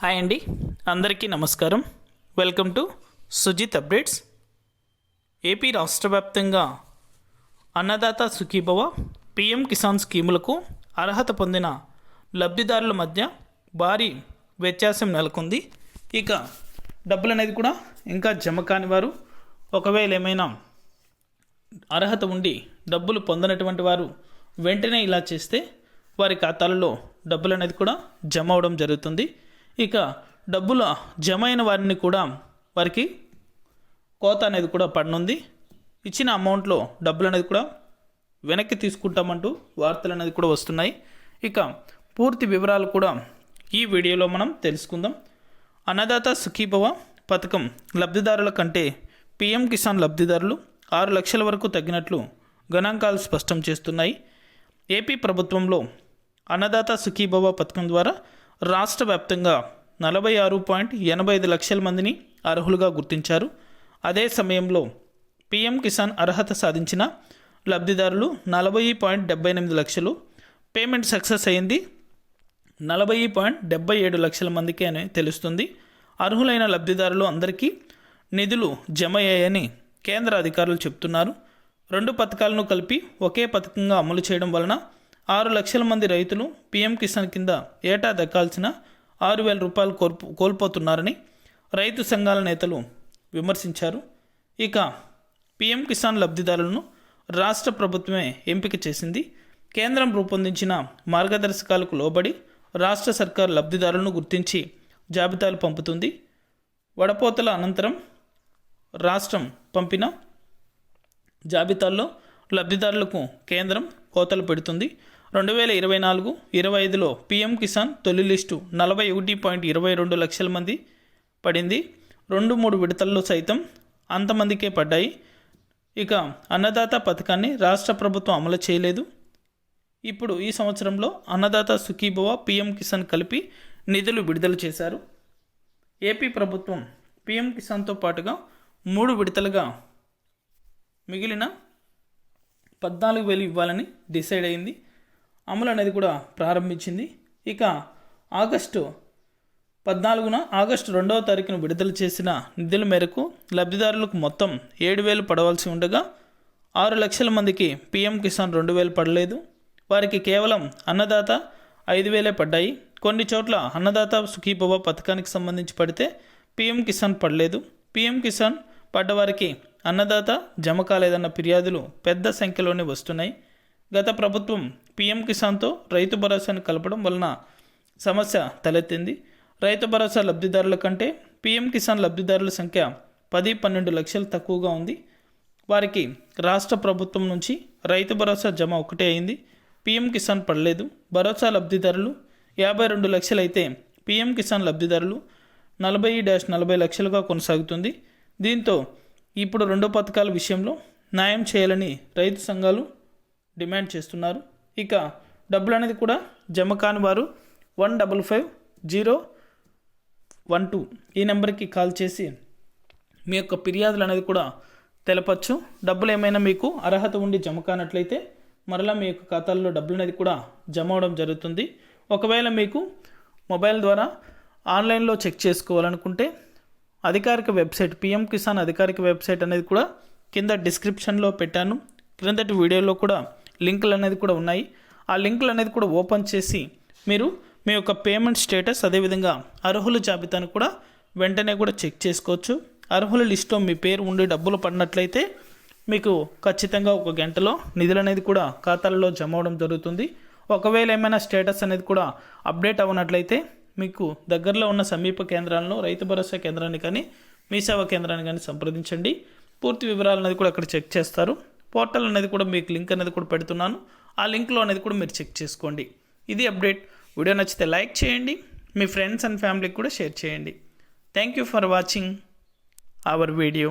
Hi అండి. అందరికీ నమస్కారం. Welcome to Sujith updates. AP రాష్ట్ర వ్యాప్తంగా అన్నదాత సుఖీభవ పిఎం కిసాన్ స్కీములకు అర్హత పొందిన లబ్ధిదారుల మధ్య భారీ వ్యత్యాసం నెలకొంది. ఇక డబ్బులు అనేది కూడా ఇంకా జమ కాని వారు ఒకవేళ ఏమైనా అర్హత ఉండి డబ్బులు పొందనటువంటి వారు వెంటనే ఇలా చేస్తే వారి ఖాతాలలో డబ్బులు అనేది కూడా జమ అవడం జరుగుతుంది. ఇక డబ్బుల జమ అయిన వారిని కూడా వారికి కోత అనేది కూడా పడనుంది ఇచ్చిన అమౌంట్లో డబ్బులు అనేది కూడా వెనక్కి తీసుకుంటామంటూ వార్తలు అనేది కూడా వస్తున్నాయి. ఇక పూర్తి వివరాలు కూడా ఈ వీడియోలో మనం తెలుసుకుందాం. అన్నదాత సుఖీభవ పథకం లబ్ధిదారుల కంటే పీఎం కిసాన్ లబ్ధిదారులు ఆరు లక్షల వరకు తగ్గినట్లు గణాంకాలు స్పష్టం చేస్తున్నాయి. ఏపీ ప్రభుత్వంలో అన్నదాత సుఖీభవ పథకం ద్వారా రాష్ట్ర వ్యాప్తంగా నలభై ఆరు పాయింట్ ఎనభై ఐదు లక్షల మందిని అర్హులుగా గుర్తించారు. అదే సమయంలో పీఎం కిసాన్ అర్హత సాధించిన లబ్ధిదారులు నలభై పాయింట్ డెబ్బై ఎనిమిది లక్షలు. పేమెంట్ సక్సెస్ అయింది. నలభై పాయింట్ డెబ్బై ఏడు లక్షల మందికి అని తెలుస్తుంది. అర్హులైన లబ్ధిదారులు అందరికీ నిధులు జమ అయ్యాయని కేంద్ర అధికారులు చెప్తున్నారు రెండు పథకాలను కలిపి ఒకే పథకంగా అమలు చేయడం వలన ఆరు లక్షల మంది రైతులు పీఎం కిసాన్ కింద ఏటా దక్కాల్సిన ఆరు వేల రూపాయలు కోల్పో కోల్పోతున్నారని రైతు సంఘాల నేతలు విమర్శించారు. ఇక పీఎం కిసాన్ లబ్ధిదారులను రాష్ట్ర ప్రభుత్వమే ఎంపిక చేసింది. కేంద్రం రూపొందించిన మార్గదర్శకాలకు లోబడి రాష్ట్ర సర్కార్ లబ్ధిదారులను గుర్తించి జాబితాలు పంపుతుంది. వడపోతల అనంతరం రాష్ట్రం పంపిన జాబితాల్లో లబ్ధిదారులకు కేంద్రం కోతలు పెడుతుంది. రెండు వేల ఇరవై నాలుగు ఇరవై ఐదులో పీఎం కిసాన్ తొలి లిస్టు నలభై ఒకటి పాయింట్ ఇరవై రెండు లక్షల మంది పడింది. రెండు మూడు విడతల్లో సైతం అంతమందికే పడ్డాయి. ఇక అన్నదాత పథకాన్ని రాష్ట్ర ప్రభుత్వం అమలు చేయలేదు. ఇప్పుడు ఈ సంవత్సరంలో అన్నదాత సుఖీభవ పీఎం కిసాన్ కలిపి నిధులు విడుదల చేశారు. ఏపీ ప్రభుత్వం పీఎం కిసాన్తో పాటుగా మూడు విడతలుగా మిగిలిన పద్నాలుగు వేలు ఇవ్వాలని డిసైడ్ అయింది. అమలు అనేది కూడా ప్రారంభించింది. ఇక ఆగస్టు పద్నాలుగున ఆగస్టు రెండవ తారీఖున విడుదల చేసిన నిధుల మేరకు లబ్ధిదారులకు మొత్తం ఏడు వేలు పడవలసి ఉండగా ఆరు లక్షల మందికి పీఎం కిసాన్ రెండు వేలు పడలేదు. వారికి కేవలం అన్నదాత ఐదు వేలే పడ్డాయి. కొన్ని చోట్ల అన్నదాత సుఖీభవ పథకానికి సంబంధించి పడితే పీఎం కిసాన్ పడలేదు. పీఎం కిసాన్ పడ్డవారికి అన్నదాత జమ కాలేదన్న ఫిర్యాదులు పెద్ద సంఖ్యలోనే వస్తున్నాయి. గత ప్రభుత్వం పీఎం కిసాన్తో రైతు భరోసాను కలపడం వలన సమస్య తలెత్తింది. రైతు భరోసా లబ్ధిదారుల కంటే పీఎం కిసాన్ లబ్ధిదారుల సంఖ్య పది పన్నెండు లక్షలు తక్కువగా ఉంది. వారికి రాష్ట్ర ప్రభుత్వం నుంచి రైతు భరోసా జమ ఒకటే అయింది. పీఎం కిసాన్ పడలేదు. భరోసా లబ్ధిదారులు యాభై రెండు లక్షలైతే పీఎం కిసాన్ లబ్ధిదారులు నలభై డాష్ నలభై లక్షలుగా కొనసాగుతుంది. దీంతో ఇప్పుడు రెండో పథకాల విషయంలో న్యాయం చేయాలని రైతు సంఘాలు డిమాండ్ చేస్తున్నారు. ఇక డబ్బులు అనేది కూడా జమ కాని వారు one double five zero one two ఈ నెంబర్కి కాల్ చేసి మీ యొక్క ఫిర్యాదులు అనేది కూడా తెలపచ్చు. డబ్బులు ఏమైనా మీకు అర్హత ఉండి జమ కానట్లయితే మరలా మీ యొక్క ఖాతాల్లో డబ్బులు అనేది కూడా జమ అవడం జరుగుతుంది. ఒకవేళ మీకు మొబైల్ ద్వారా ఆన్లైన్లో చెక్ చేసుకోవాలనుకుంటే అధికారిక వెబ్సైట్ పిఎం కిసాన్ అధికారిక వెబ్సైట్ అనేది కూడా కింద డిస్క్రిప్షన్లో పెట్టాను. క్రిందటి వీడియోలో కూడా లింకులు అనేది కూడా ఉన్నాయి. ఆ లింకులు అనేది కూడా ఓపెన్ చేసి మీరు మీ యొక్క పేమెంట్ స్టేటస్ అదేవిధంగా అర్హుల జాబితాను కూడా వెంటనే కూడా చెక్ చేసుకోవచ్చు. అర్హుల లిస్టులో మీ పేరు ఉండి డబ్బులు పడినట్లయితే మీకు ఖచ్చితంగా ఒక గంటలో నిధులు అనేది కూడా ఖాతాలలో జమ అవడం జరుగుతుంది. ఒకవేళ ఏమైనా స్టేటస్ అనేది కూడా అప్డేట్ అవ్వనట్లయితే మీకు దగ్గరలో ఉన్న సమీప కేంద్రాలను రైతు భరోసా కేంద్రాన్ని కానీ మీ సేవా కేంద్రాన్ని కానీ సంప్రదించండి. పూర్తి వివరాలు అనేది కూడా అక్కడ చెక్ చేస్తారు. పోర్టల్ అనేది కూడా మీకు లింక్ అనేది కూడా పెడుతున్నాను. ఆ లింక్లో అనేది కూడా మీరు చెక్ చేసుకోండి. ఇది అప్డేట్. వీడియో నచ్చితే లైక్ చేయండి. మీ ఫ్రెండ్స్ అండ్ ఫ్యామిలీకి కూడా షేర్ చేయండి. Thank you for watching our video.